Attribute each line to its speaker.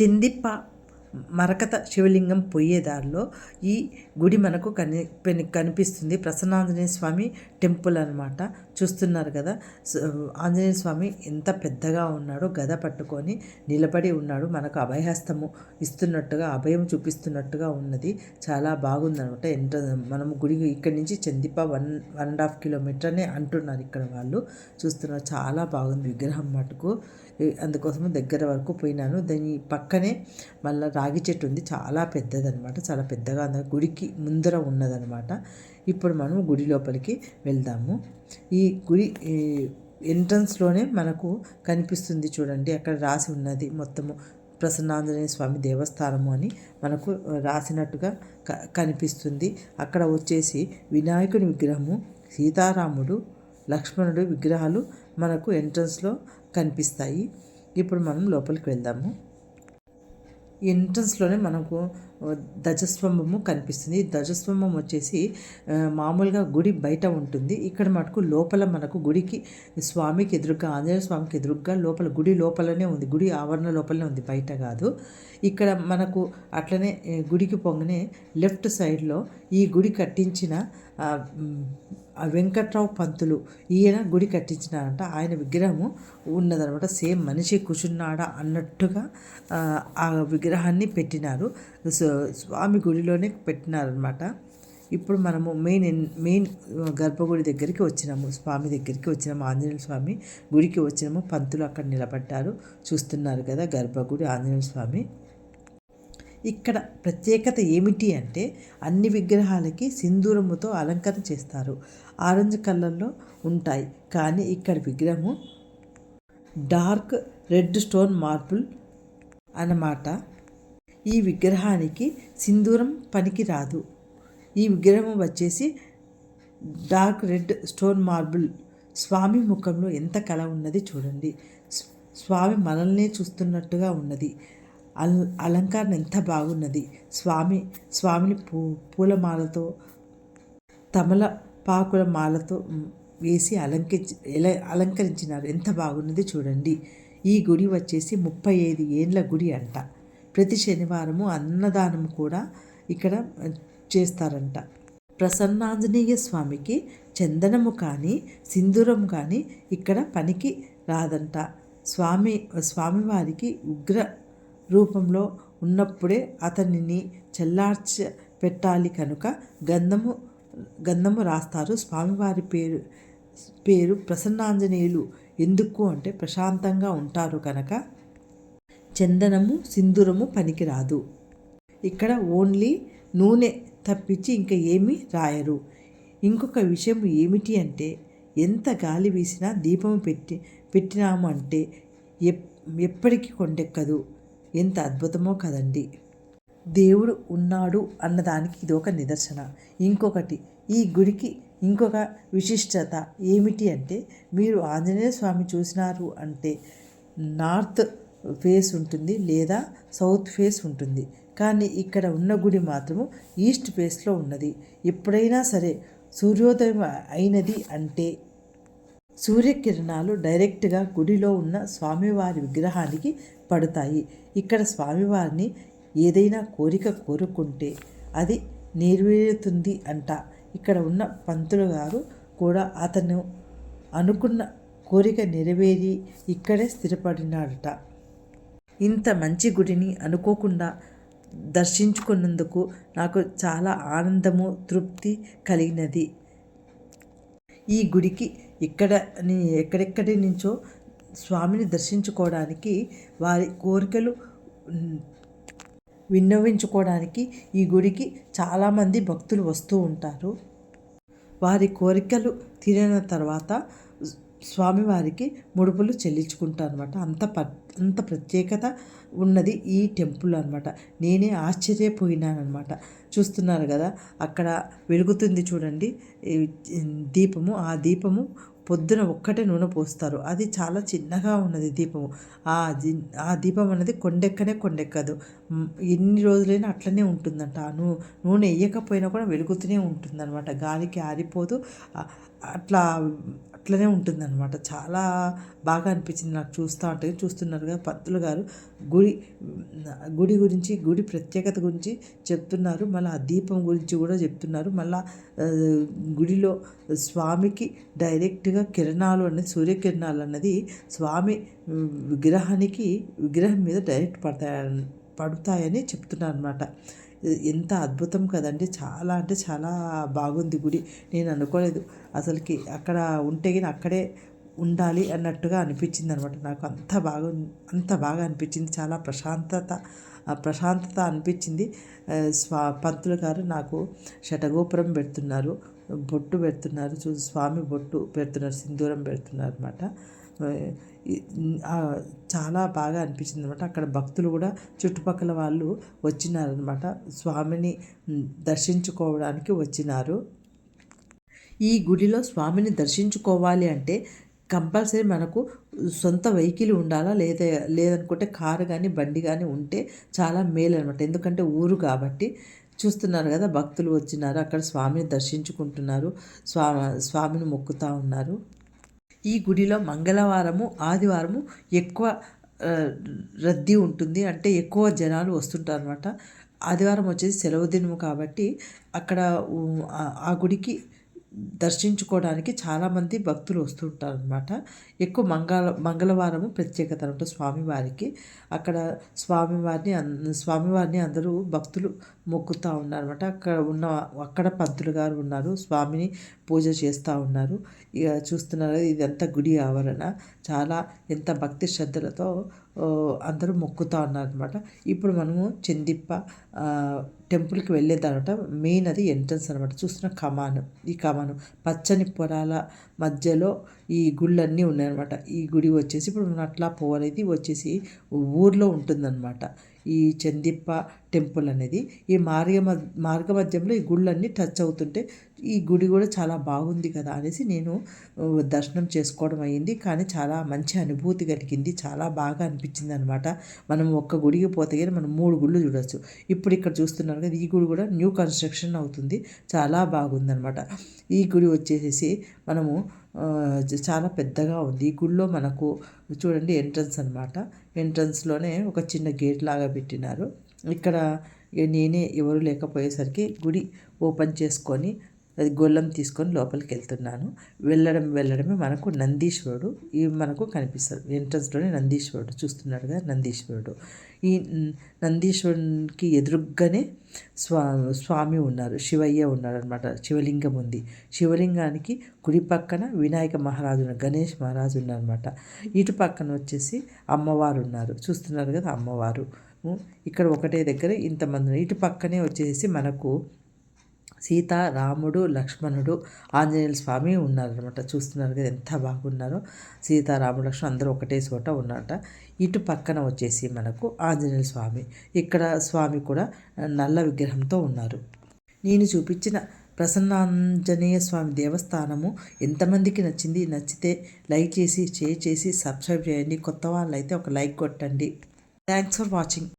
Speaker 1: చెందిప్ప మరకత శివలింగం పోయేదారిలో ఈ గుడి మనకు కని కనిపిస్తుంది. ప్రసన్నాంజనేయ స్వామి టెంపుల్ అనమాట చూస్తున్నారు కదా. ఆంజనేయ స్వామి ఎంత పెద్దగా ఉన్నాడో గద పట్టుకొని నిలబడి ఉన్నాడు. మనకు అభయహస్తము ఇస్తున్నట్టుగా అభయం చూపిస్తున్నట్టుగా ఉన్నది. చాలా బాగుందనమాట ఎంత మనము గుడి ఇక్కడి నుంచి Chandipa one one and half kilometre అని అంటున్నారు ఇక్కడ వాళ్ళు. చూస్తున్నారు. చాలా బాగుంది విగ్రహం మటుకు. అందుకోసం అందుకోసము దగ్గర వరకు పోయినాను. దాని పక్కనే మళ్ళీ రాగి చెట్టు ఉంది. చాలా పెద్దదనమాట. చాలా పెద్దగా ఉంది. గుడికి ముందర ఉన్నదనమాట. ఇప్పుడు మనం గుడి లోపలికి వెళ్దాము. ఈ గుడి ఈ ఎంట్రన్స్లోనే మనకు కనిపిస్తుంది చూడండి. అక్కడ రాసి ఉన్నది మొత్తము ప్రసన్నాంజనేయ స్వామి దేవస్థానము అని మనకు రాసినట్టుగా క కనిపిస్తుంది. అక్కడ వచ్చేసి వినాయకుని విగ్రహము సీతారాముడు లక్ష్మణుడు విగ్రహాలు మనకు ఎంట్రన్స్లో కనిపిస్తాయి. ఇప్పుడు మనం లోపలికి వెళ్దాము. ఎంట్రన్స్లోనే మనకు ధ్వజస్తంభము కనిపిస్తుంది. ఈ ధ్వజస్తంభం వచ్చేసి మామూలుగా గుడి బయట ఉంటుంది. ఇక్కడ మటుకు లోపల మనకు గుడికి స్వామికి ఎదురుగా ఆంజనేయ స్వామికి ఎదురుగా లోపల గుడి లోపలనే ఉంది. గుడి ఆవరణ లోపలనే ఉంది. బయట కాదు. ఇక్కడ మనకు అట్లనే గుడికి పొంగనే లెఫ్ట్ సైడ్లో ఈ గుడి కట్టించిన వెంకట్రావు పంతులు ఈయన గుడి కట్టించినారంట. ఆయన విగ్రహము ఉన్నదనమాట. సేమ్ మనిషి కూర్చున్నాడా అన్నట్టుగా ఆ, విగ్రహాన్ని పెట్టినారు. స్వామి గుడిలోనే పెట్టినారనమాట. ఇప్పుడు మనము మెయిన్ ఎన్- మెయిన్ గర్భగుడి దగ్గరికి వచ్చినాము. స్వామి దగ్గరికి వచ్చినాము. ఆంజనేయ స్వామి గుడికి వచ్చినాము. పంతులు అక్కడ నిలబడ్డారు. చూస్తున్నారు కదా గర్భగుడి ఆంజనేయ స్వామి. ఇక్కడ ప్రత్యేకత ఏమిటి అంటే అన్ని విగ్రహాలకి సింధూరముతో అలంకరణ చేస్తారు. ఆరెంజ్ కలర్లో ఉంటాయి. కానీ ఇక్కడ విగ్రహము డార్క్ రెడ్ స్టోన్ మార్బుల్ అన్నమాట. ఈ విగ్రహానికి సింధూరం పనికి రాదు ఈ విగ్రహం వచ్చేసి డార్క్ రెడ్ స్టోన్ మార్బుల్. స్వామి ముఖంలో ఎంత కళ ఉన్నది చూడండి. స్వామి మనల్నే చూస్తున్నట్టుగా ఉన్నది. అల్ అలంకరణ ఎంత బాగున్నది. స్వామి స్వామిని పూ పూలమాలతో తమల పాకుల మాలతో వేసి అలంకరించి ఎలా అలంకరించినారు. ఎంత బాగున్నది చూడండి. ఈ గుడి వచ్చేసి ముప్పై ఐదు ఏండ్ల గుడి అంట. ప్రతి శనివారము అన్నదానం కూడా ఇక్కడ చేస్తారంట. ప్రసన్నాంజనేయ స్వామికి చందనము కానీ సింధూరం కానీ ఇక్కడ పనికి రాదంట. స్వామి స్వామివారికి ఉగ్ర రూపంలో ఉన్నప్పుడే అతనిని చెల్లార్చ పెట్టాలి కనుక గంధము గంధము రాస్తారు. స్వామివారి పేరు పేరు ప్రసన్నాంజనేయులు. ఎందుకు అంటే ప్రశాంతంగా ఉంటారు కనుక చందనము సింధూరము పనికిరాదు. ఇక్కడ ఓన్లీ నూనె తప్పించి ఇంకా ఏమీ రాయరు. ఇంకొక విషయం ఏమిటి అంటే ఎంత గాలి వీసినా దీపం పెట్టి పెట్టినాము అంటే ఎప్ ఎప్పటికీ కొండెక్కదు. ఎంత అద్భుతమో కదండి. దేవుడు ఉన్నాడు అన్నదానికి ఇది ఒక నిదర్శన. ఇంకొకటి ఈ గుడికి ఇంకొక విశిష్టత ఏమిటి అంటే మీరు ఆంజనేయ స్వామి చూసినారు అంటే నార్త్ ఫేస్ ఉంటుంది లేదా సౌత్ ఫేస్ ఉంటుంది. కానీ ఇక్కడ ఉన్న గుడి మాత్రము ఈస్ట్ ఫేస్లో ఉన్నది. ఎప్పుడైనా సరే సూర్యోదయం అయినది అంటే సూర్యకిరణాలు డైరెక్ట్గా గుడిలో ఉన్న స్వామివారి విగ్రహానికి పడతాయి. ఇక్కడ స్వామివారిని ఏదైనా కోరిక కోరుకుంటే అది నెరవేరుతుంది అంట. ఇక్కడ ఉన్న పంతులు గారు కూడా అతను అనుకున్న కోరిక నెరవేరి ఇక్కడే స్థిరపడినాడట. ఇంత మంచి గుడిని అనుకోకుండా దర్శించుకున్నందుకు నాకు చాలా ఆనందము తృప్తి కలిగినది. ఈ గుడికి ఇక్కడ ఎక్కడెక్కడి నుంచో స్వామిని దర్శించుకోవడానికి వారి కోరికలు విన్నవించుకోవడానికి ఈ గుడికి చాలామంది భక్తులు వస్తూ ఉంటారు. వారి కోరికలు తీరిన తర్వాత స్వామివారికి ముడుపులు చెల్లించుకుంటారు అనమాట అంత ప అంత ప్రత్యేకత ఉన్నది ఈ టెంపుల్ అనమాట నేనే ఆశ్చర్యపోయినానమాట చూస్తున్నారు కదా అక్కడ వెలుగుతుంది చూడండి. దీపము ఆ దీపము పొద్దున ఒక్కటే నూనె పోస్తారు. అది చాలా చిన్నగా ఉన్నది దీపము. ఆ దీపం అనేది కొండెక్కనే కొండెక్కదు. ఎన్ని రోజులైనా అట్లనే ఉంటుందంట. నూ నూనె వేయకపోయినా కూడా వెలుగుతూనే ఉంటుందన్నమాట. గాలికి ఆరిపోదు. అట్లా అట్లనే ఉంటుందన్నమాట. చాలా బాగా అనిపించింది నాకు చూస్తూ ఉంటే. చూస్తున్నారు కదా పంతులు గారు. గుడి గుడి గురించి గుడి ప్రత్యేకత గురించి చెప్తున్నారు. మళ్ళీ ఆ దీపం గురించి కూడా చెప్తున్నారు. మళ్ళీ గుడిలో స్వామికి డైరెక్ట్గా కిరణాలు అనేది సూర్యకిరణాలు అన్నది స్వామి విగ్రహానికి విగ్రహం మీద డైరెక్ట్ పడతాయి పడతాయని చెప్తున్నారు అనమాట ఎంత అద్భుతం కదండి. చాలా అంటే చాలా బాగుంది గుడి. నేను అనుకోలేదు అసలుకి అక్కడ ఉంటే కానీ అక్కడే ఉండాలి అన్నట్టుగా అనిపించింది అనమాట నాకు అంత బాగా అంత బాగా అనిపించింది. చాలా ప్రశాంతత ప్రశాంతత అనిపించింది. స్వా పంతులు గారు నాకు శటగోపురం పెడుతున్నారు బొట్టు పెడుతున్నారు. చూ స్వామి బొట్టు పెడుతున్నారు సింధూరం పెడుతున్నారు అనమాట చాలా బాగా అనిపించింది అనమాట అక్కడ భక్తులు కూడా చుట్టుపక్కల వాళ్ళు వచ్చినారనమాట స్వామిని దర్శించుకోవడానికి వచ్చినారు. ఈ గుడిలో స్వామిని దర్శించుకోవాలి అంటే కంపల్సరీ మనకు సొంత వెహికల్ ఉండాలా? లేదా లేదనుకుంటే కారు కానీ బండి కానీ ఉంటే చాలా మేలు అనమాట ఎందుకంటే ఊరు కాబట్టి. చూస్తున్నారు కదా భక్తులు వచ్చినారు. అక్కడ స్వామిని దర్శించుకుంటున్నారు. స్వా స్వామిని మొక్కుతూ ఉన్నారు. ఈ గుడిలో మంగళవారము ఆదివారము ఎక్కువ రద్దీ ఉంటుంది. అంటే ఎక్కువ జనాలు వస్తుంటారు అనమాట ఆదివారం వచ్చేసి సెలవు దినము కాబట్టి అక్కడ ఆ గుడికి దర్శించుకోవడానికి చాలామంది భక్తులు వస్తుంటారు అనమాట ఎక్కువ మంగళ మంగళవారము ప్రత్యేకత అనమాట స్వామివారికి. అక్కడ స్వామివారిని స్వామివారిని అందరూ భక్తులు మొక్కుతూ ఉన్నారనమాట అక్కడ ఉన్న అక్కడ పంతులు గారు ఉన్నారు. స్వామిని పూజ చేస్తూ ఉన్నారు. ఇక చూస్తున్నారు ఇదంతా గుడి ఆవరణ. చాలా ఎంత భక్తి శ్రద్ధలతో అందరూ మొక్కుతూ ఉన్నారనమాట ఇప్పుడు మనము చందిప్ప టెంపుల్కి వెళ్ళేదనమాట మెయిన్ అది ఎంట్రన్స్ అనమాట చూస్తున్న కమాను. ఈ కమాను పచ్చని పొలాల మధ్యలో ఈ గుళ్ళన్నీ ఉన్నాయన్నమాట. ఈ గుడి వచ్చేసి ఇప్పుడు మనం అట్లా వచ్చేసి ఊర్లో ఉంటుందన్నమాట. ఈ చందిప్ప టెంపుల్ అనేది ఈ మార్గ మార్గ మధ్యంలో ఈ గుళ్ళన్నీ టచ్ అవుతుంటే ఈ గుడి కూడా చాలా బాగుంది కదా అనేసి నేను దర్శనం చేసుకోవడం అయ్యింది. కానీ చాలా మంచి అనుభూతి కలిగింది. చాలా బాగా అనిపించింది అనమాట మనం ఒక్క గుడికి పోతే కానీ మనం మూడు గుళ్ళు చూడొచ్చు. ఇప్పుడు ఇక్కడ చూస్తున్నారు కదా ఈ గుడి కూడా న్యూ కన్స్ట్రక్షన్ అవుతుంది. చాలా బాగుందనమాట ఈ గుడి వచ్చేసేసి మనము చాలా పెద్దగా ఉంది. ఈ గుడిలో మనకు చూడండి ఎంట్రన్స్ అనమాట ఎంట్రన్స్లోనే ఒక చిన్న గేట్ లాగా పెట్టినారు. ఇక్కడ నేనే ఎవరు లేకపోయేసరికి గుడి ఓపెన్ చేసుకొని అది గొల్లం తీసుకొని లోపలికి వెళ్తున్నాను వెళ్ళడం వెళ్ళడమే మనకు నందీశ్వరుడు. ఈ మనకు కనిపిస్తారు ఎంట్రన్స్లోనే నందీశ్వరుడు. చూస్తున్నాడు కదా నందీశ్వరుడు. ఈ నందీశ్వరునికి ఎదురుగానే స్వా స్వామి ఉన్నారు. శివయ్య ఉన్నారు అనమాట శివలింగం ఉంది. శివలింగానికి కుడి పక్కన వినాయక మహారాజు గణేష్ మహారాజు ఉన్నారనమాట ఇటు పక్కన వచ్చేసి అమ్మవారు ఉన్నారు. చూస్తున్నారు కదా అమ్మవారు. ఇక్కడ ఒకటే దగ్గర ఇంతమంది ఇటు పక్కనే వచ్చేసి మనకు సీత రాముడు లక్ష్మణుడు ఆంజనేయుల స్వామి ఉన్నారనమాట చూస్తున్నారు కదా ఎంత బాగున్నారో. సీత రాముడు లక్ష్మణ్ అందరూ ఒకటే చోట ఉన్నారట. ఇటు పక్కన వచ్చేసి మనకు ఆంజనేయుల స్వామి. ఇక్కడ స్వామి కూడా నల్ల విగ్రహంతో ఉన్నారు. నేను చూపించిన ప్రసన్నాంజనేయ స్వామి దేవస్థానము ఎంతమందికి నచ్చింది నచ్చితే లైక్ చేసి షేర్ చేసి సబ్స్క్రైబ్ చేయండి. కొత్త వాళ్ళైతే ఒక లైక్ కొట్టండి. Thanks for watching